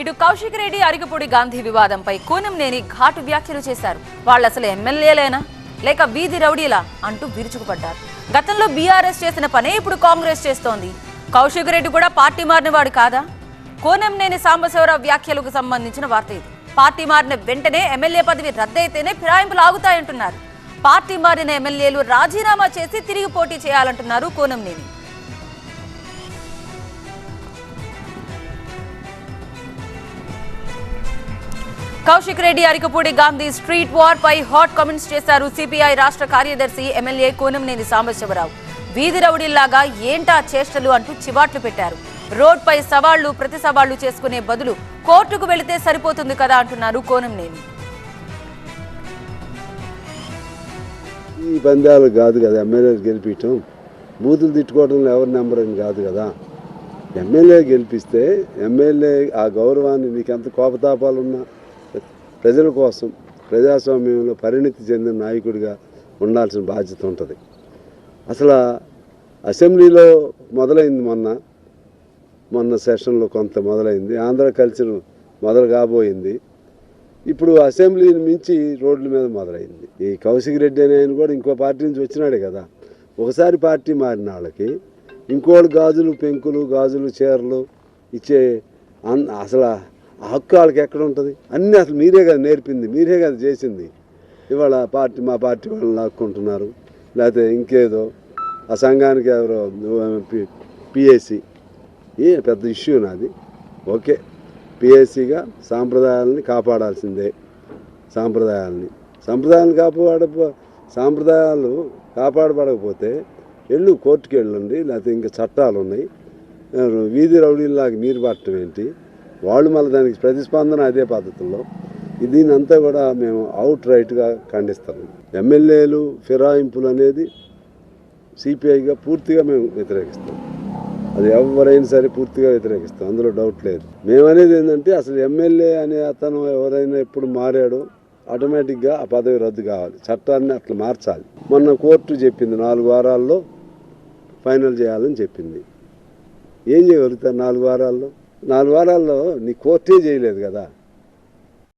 ఇటు కౌశిక్ రెడ్డి అరిగిపూడి గాంధీ వివాదంపై కూనంనేని ఘాటు వ్యాఖ్యలు చేశారు. వాళ్ళు అసలు ఎమ్మెల్యేలేనా? లేక వీధి రౌడీలా అంటూ విరుచుకుపడ్డారు. గతంలో బీఆర్ఎస్ చేసిన పనే ఇప్పుడు కాంగ్రెస్ చేస్తోంది. కౌశిక్ రెడ్డి కూడా పార్టీ మారినవాడు కాదా? కోనంనేని సాంబశివరావు వ్యాఖ్యలకు సంబంధించిన వార్త ఇది. పార్టీ మారిన వెంటనే ఎమ్మెల్యే పదవి రద్దయితేనే ఫిరాయింపులు ఆగుతాయంటున్నారు. పార్టీ మారిన ఎమ్మెల్యేలు రాజీనామా చేసి తిరిగి పోటీ చేయాలంటున్నారు కోనంనేని. కౌశిక్ రెడ్డి అరికపూడి గాంధీ స్ట్రీట్ వార్ పై హాట్ కామెంట్స్ చేశారు సిపిఐ రాష్ట్ర కార్యదర్శి ఎమ్మెల్యే కోనంనేని సాంబశివరావు. వీధి రౌడీల్లాగా ఏంటా చేష్టలు అంటూ చివాట్లు పెట్టారు. రోడ్ పై సవాళ్ళు ప్రతి సవాళ్ళు చేసుకునే బదులు కోర్టుకు వెళితే సరిపోతుంది కదా అంటున్నారు కోనంనేని. ఈ పందాలు కాదు కదా ఎమ్మెల్యే గెలిపించడం బూతులు తిట్టుకోవడంలో ఎవరి నెంబర్ అని కాదు కదా. ఎమ్మెల్యే గెలిపిస్తే ఎమ్మెల్యే ఆ గౌరవాన్ని నీకు ఎంత కోపతాపాలు ఉన్నా ప్రజల కోసం ప్రజాస్వామ్యంలో పరిణితి చెందిన నాయకుడిగా ఉండాల్సిన బాధ్యత ఉంటుంది. అసలు అసెంబ్లీలో మొదలైంది మొన్న మొన్న సెషన్లో కొంత మొదలైంది. ఆంధ్ర కల్చర్ మొదలు కాబోయింది. ఇప్పుడు అసెంబ్లీని మించి రోడ్ల మీద మొదలైంది. ఈ కౌశిక్ రెడ్డి అనే ఆయన కూడా ఇంకో పార్టీ నుంచి వచ్చినాడే కదా. ఒకసారి పార్టీ మారిన వాళ్ళకి ఇంకోటి గాజులు పెంకులు గాజులు చీరలు ఇచ్చే అన్- అసలు హక్కు వాళ్ళకి ఎక్కడ ఉంటుంది? అన్నీ అసలు మీరే కదా నేర్పింది మీరే కదా చేసింది. ఇవాళ పార్టీ మా పార్టీ వాళ్ళని లాక్కుంటున్నారు. లేకపోతే ఇంకేదో ఆ సంఘానికి ఎవరో పిఎస్సి ఏ పెద్ద ఇష్యూ నాది. ఓకే. పిఎస్సిగా సాంప్రదాయాలని కాపాడాల్సిందే. సాంప్రదాయాలని. సాంప్రదాయాలను కాపాడ సాంప్రదాయాలు కాపాడబడకపోతే వెళ్ళు కోర్టుకి వెళ్ళండి లేకపోతే ఇంకా చట్టాలు ఉన్నాయి వీధి రౌడీలాగా మీరు పట్టడం ఏంటి? వాళ్ళు మళ్ళీ దానికి ప్రతిస్పందన అదే పద్ధతుల్లో. దీనంతా అంతా కూడా మేము అవుట్ రైట్గా ఖండిస్తాము ఎమ్మెల్యేలు ఫిరాయింపులు అనేది సిపిఐగా పూర్తిగా మేము వ్యతిరేకిస్తాం. అది ఎవరైనా సరే పూర్తిగా వ్యతిరేకిస్తాం. అందులో డౌట్ లేదు. మేమనేది ఏంటంటే అసలు ఎమ్మెల్యే అనే అతను ఎవరైనా ఎప్పుడు మారాడో ఆటోమేటిక్గా ఆ పదవి రద్దు కావాలి. చట్టాన్ని అట్లా మార్చాలి. మొన్న కోర్టు చెప్పింది నాలుగు వారాల్లో ఫైనల్ చేయాలని చెప్పింది. ఏం చేయగలుగుతారు నాలుగు వారాల్లో? నాలుగు వారాల్లో నీ కోర్టే చేయలేదు కదా.